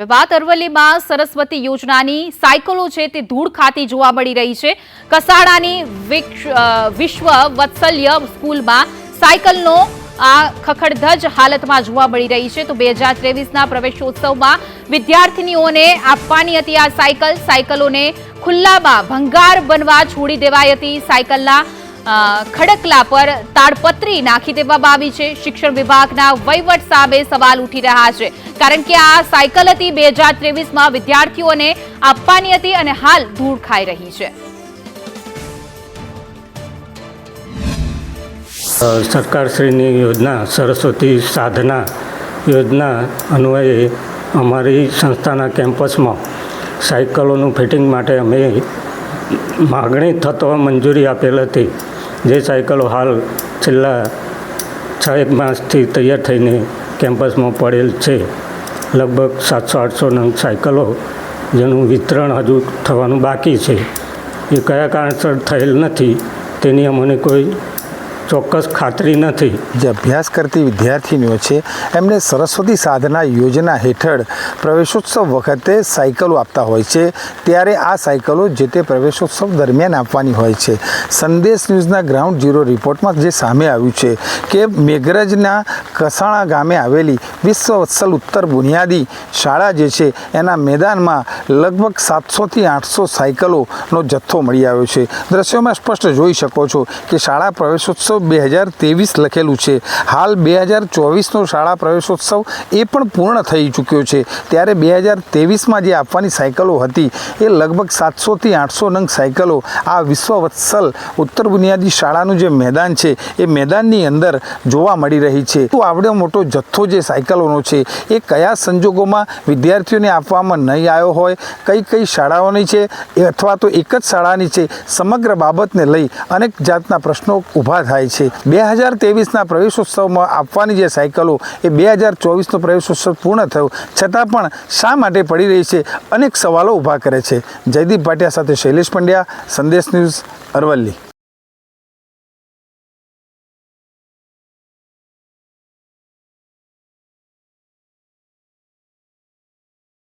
વાત અરવલ્લીમાં સરસ્વતી યોજનાની સાયકલો છે તે ધૂળ ખાતી જોવા મળી રહી છે. કસાડાની વિશ્વ વત્સલ્ય સ્કૂલમાં સાયકલનો આ ખખડધજ હાલતમાં જોવા મળી રહી છે. તો બે હજાર ત્રેવીસના પ્રવેશોત્સવમાં વિદ્યાર્થીનીઓને આપવાની હતી આ સાયકલ. સાયકલોને ખુલ્લામાં ભંગાર બનવા છોડી દેવાઈ હતી સાયકલના ખડકલા પર તાડપત્રી નાખી દેવામાં આવી છે. શિક્ષણ વિભાગના વહીવટ સામે સવાલ ઉઠી રહ્યા છે. કારણ કે આ સાયકલ હતી બે હજાર ત્રેવીસમાં વિદ્યાર્થીઓને આપવાની હતી અને હાલ ધૂળ ખાઈ રહી છે. સરકારશ્રીની યોજના, સરસ્વતી સાધના યોજના અન્વયે અમારી સંસ્થાના કેમ્પસમાં સાયકલોનું ફિટિંગ માટે અમે માગણી થતો મંજૂરી આપેલ હતી. જે સાયકલો હાલ છેલ્લા છ એક માસથી તૈયાર થઈને કેમ્પસમાં પડેલ છે. લગભગ સાતસો, આઠસો સાયકલો જેનું વિતરણ હજુ થવાનું બાકી છે. એ કયા કારણસર થયેલ નથી તેની અમને કોઈ ચોક્કસ ખાતરી નથી. જે અભ્યાસ કરતી વિદ્યાર્થીનીઓ છે, એમને સરસ્વતી સાધના યોજના હેઠળ પ્રવેશોત્સવ વખતે સાયકલો આપતા હોય છે. ત્યારે આ સાયકલો જે તે પ્રવેશોત્સવ દરમિયાન આપવાની હોય છે. સંદેશ ન્યૂઝના ગ્રાઉન્ડ ઝીરો રિપોર્ટમાં જે સામે આવ્યું છે કે મેઘરજના કસાણા ગામે આવેલી વિશ્વ વત્સલ ઉત્તર બુનિયાદી શાળા જે છે, એના મેદાનમાં લગભગ સાતસોથી આઠસો સાયકલોનો જથ્થો મળી આવ્યો છે. દ્રશ્યોમાં સ્પષ્ટ જોઈ શકો છો કે શાળા પ્રવેશોત્સવ બે હજાર ત્રેવીસ લખેલું છે. હાલ બે હજાર ચોવીસનો શાળા પ્રવેશોત્સવ એ પણ પૂર્ણ થઈ ચૂક્યો છે. ત્યારે બે હજાર ત્રેવીસમાં જે આપવાની સાયકલો હતી એ લગભગ સાતસોથી આઠસો નંગ સાયકલો આ વિશ્વ વત્સલ ઉત્તર બુનિયાદી શાળાનું જે મેદાન છે એ મેદાનની અંદર જોવા મળી રહી છે. તો આવડો મોટો જથ્થો જે સાયકલોનો છે એ કયા સંજોગોમાં વિદ્યાર્થીઓને આપવામાં નહીં આવ્યો હોય, કઈ કઈ શાળાઓની છે અથવા તો એક જ શાળાની છે, સમગ્ર બાબતને લઈ અનેક જાતના પ્રશ્નો ઊભા થાય છે. બે હજાર ત્રેવીસના પ્રવેશોત્સવમાં આપવાની જે સાયકલો, એ બે હજાર ચોવીસનો પ્રવેશોત્સવ પૂર્ણ થયો. છતાં પણ શા માટે પડી રહી છે? અનેક સવાલો ઊભા કરે છે. જયદીપ ભાટિયા સાથે શૈલેષ પંડ્યા, સંદેશ ન્યૂઝ અરવલ્લી.